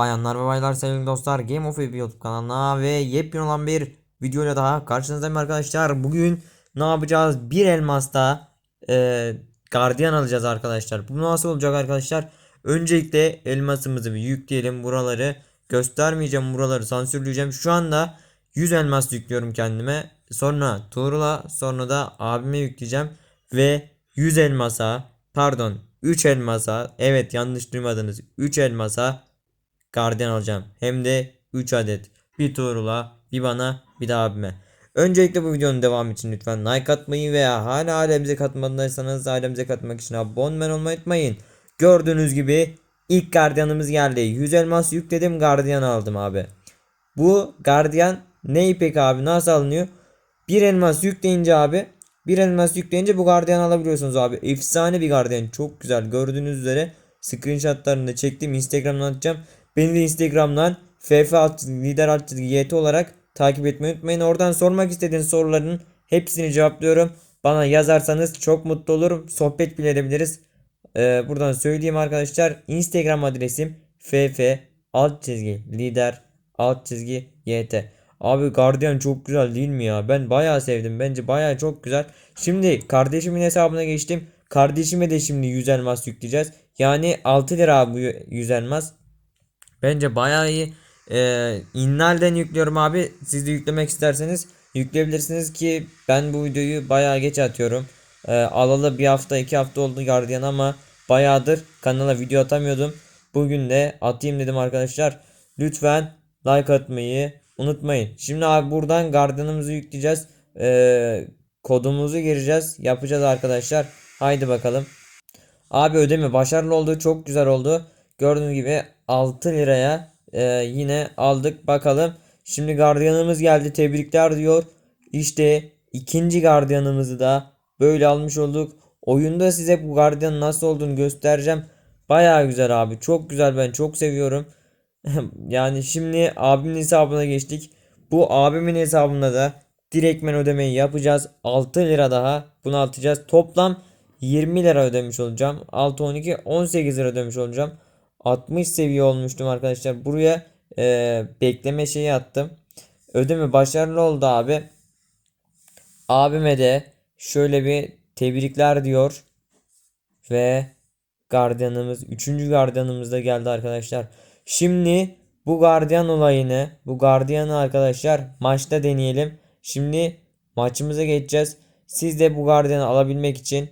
Bayanlar ve baylar sevgili dostlar Game of Ep YouTube kanalına ve yepyeni olan bir videoyla daha karşınızdayım arkadaşlar. Bugün ne yapacağız? Bir elmasta e, gardiyan alacağız arkadaşlar. Bu nasıl olacak arkadaşlar? Öncelikle elmasımızı bir yükleyelim buraları. Göstermeyeceğim buraları sansürleyeceğim. Şu anda 100 elmas yüklüyorum kendime. Sonra Tuğrul'a sonra da abime yükleyeceğim. Ve 100 elmasa pardon 3 elmasa evet yanlış duymadınız 3 elmasa gardiyan alacağım. Hem de 3 adet. Bir Tuğrul'a, bir bana, bir de abime. Öncelikle bu videonun devamı için lütfen like atmayı veya hala ailemize katmadıysanız ailemize katmak için abone olmayı unutmayın. Gördüğünüz gibi ilk gardiyanımız geldi. 100 elmas yükledim gardiyan aldım abi. Bu gardiyan ne peki abi nasıl alınıyor? Bir elmas yükleyince abi bir elmas yükleyince bu gardiyan alabiliyorsunuz abi. Efsane bir gardiyan. Çok güzel. Gördüğünüz üzere screenshotlarını da çektim. Instagram'dan atacağım. Beni de Instagram'dan ff lider alt YT olarak takip etmeyi unutmayın. Oradan sormak istediğiniz soruların hepsini cevaplıyorum. Bana yazarsanız çok mutlu olurum. Sohbet bile edebiliriz. Ee, buradan söyleyeyim arkadaşlar. Instagram adresim ff alt çizgi lider alt çizgi YT. Abi Guardian çok güzel değil mi ya? Ben bayağı sevdim. Bence bayağı çok güzel. Şimdi kardeşimin hesabına geçtim. Kardeşime de şimdi 100 elmas yükleyeceğiz. Yani 6 lira bu 100 elmas. Bence bayağı iyi. Ee, Innal'den yüklüyorum abi. Siz de yüklemek isterseniz yükleyebilirsiniz ki ben bu videoyu bayağı geç atıyorum. Ee, alalı bir hafta iki hafta oldu Guardian ama bayağıdır kanala video atamıyordum. Bugün de atayım dedim arkadaşlar. Lütfen like atmayı unutmayın. Şimdi abi buradan Guardian'ımızı yükleyeceğiz. Ee, kodumuzu gireceğiz. Yapacağız arkadaşlar. Haydi bakalım. Abi ödeme başarılı oldu. Çok güzel oldu. Gördüğünüz gibi 6 liraya e, yine aldık. Bakalım. Şimdi gardiyanımız geldi. Tebrikler diyor. İşte ikinci gardiyanımızı da böyle almış olduk. Oyunda size bu gardiyanın nasıl olduğunu göstereceğim. Baya güzel abi. Çok güzel ben çok seviyorum. yani şimdi abimin hesabına geçtik. Bu abimin hesabına da direktmen ödemeyi yapacağız. 6 lira daha bunu atacağız. Toplam 20 lira ödemiş olacağım. 6 12 18 lira ödemiş olacağım. 60 seviye olmuştum arkadaşlar. Buraya e, bekleme şeyi attım. Ödeme başarılı oldu abi. Abime de şöyle bir tebrikler diyor. Ve gardiyanımız 3. gardiyanımız da geldi arkadaşlar. Şimdi bu gardiyan olayını bu gardiyanı arkadaşlar maçta deneyelim. Şimdi maçımıza geçeceğiz. Siz de bu gardiyanı alabilmek için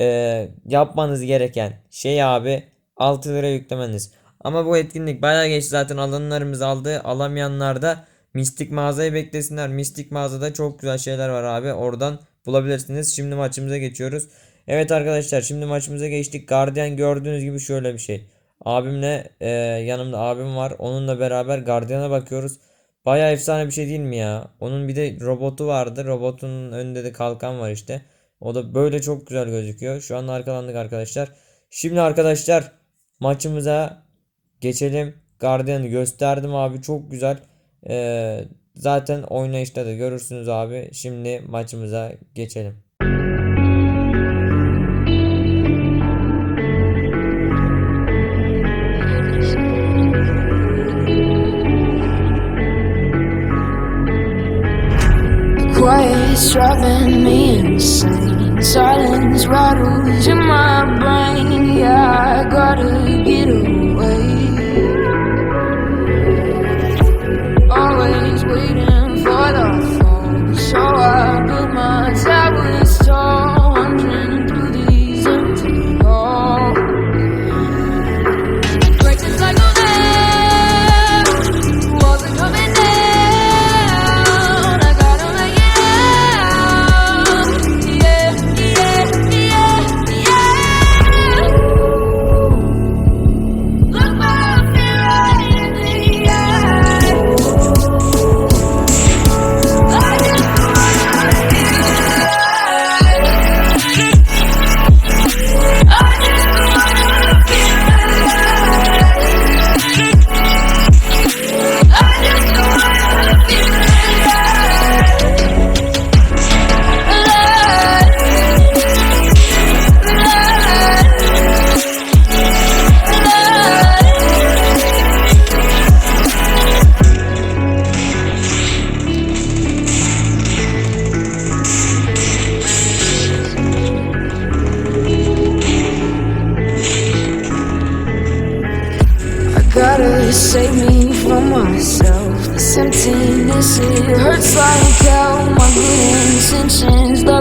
e, yapmanız gereken şey abi 6 lira yüklemeniz. Ama bu etkinlik bayağı geç zaten alanlarımız aldı. Alamayanlar da Mistik mağazayı beklesinler. Mistik mağazada çok güzel şeyler var abi. Oradan bulabilirsiniz. Şimdi maçımıza geçiyoruz. Evet arkadaşlar şimdi maçımıza geçtik. Guardian gördüğünüz gibi şöyle bir şey. Abimle e, yanımda abim var. Onunla beraber Guardian'a bakıyoruz. Baya efsane bir şey değil mi ya? Onun bir de robotu vardı. Robotun önünde de kalkan var işte. O da böyle çok güzel gözüküyor. Şu an arkalandık arkadaşlar. Şimdi arkadaşlar maçımıza geçelim. Guardian'ı gösterdim abi. Çok güzel. Ee, zaten oynayışta da görürsünüz abi. Şimdi maçımıza geçelim. Quiet's driving me insane. Silence rattles in my brain. Yeah, I gotta get away.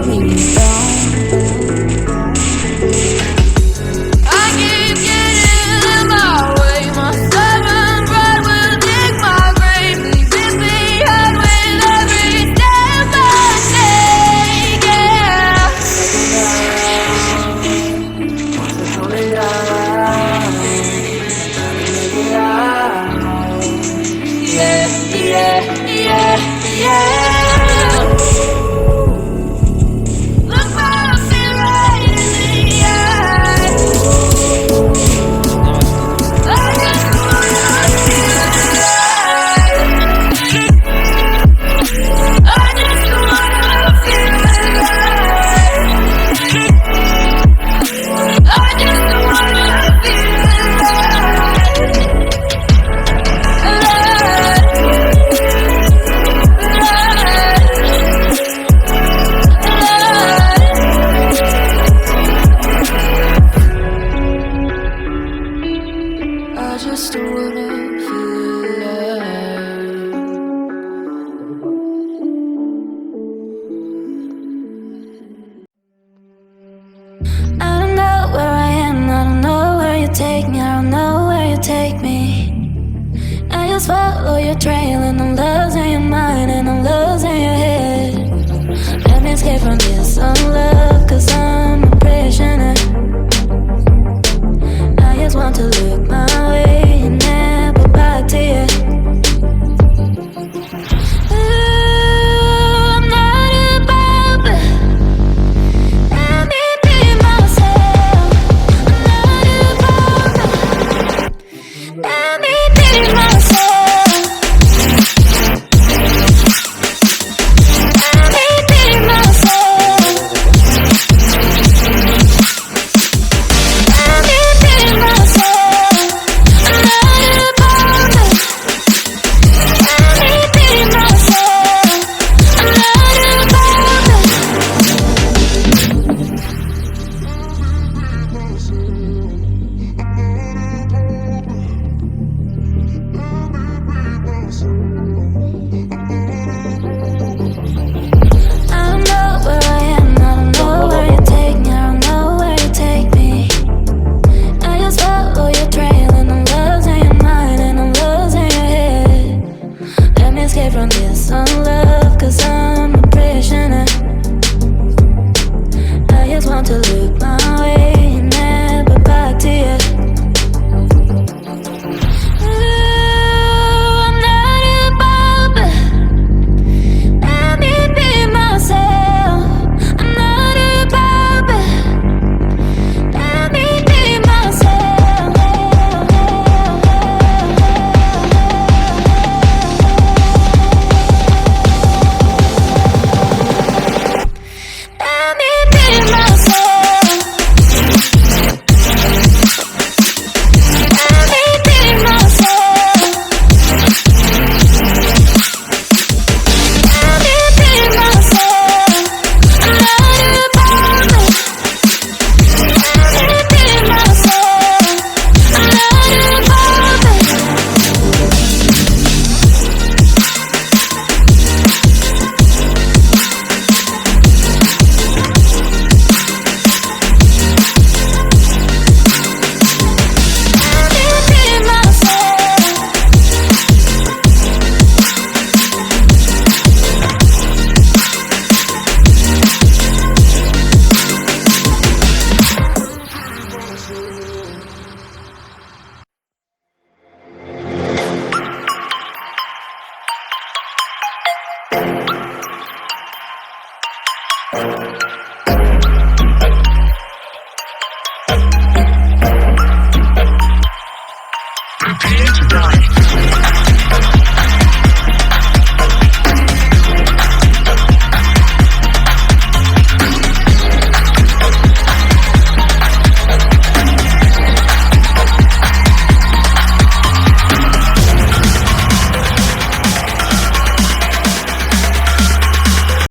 of me. take me, I don't know where you take me. I just follow your trail, and I'm losing your mind, and I'm losing your head. Let me escape from this, on cause I'm a prisoner.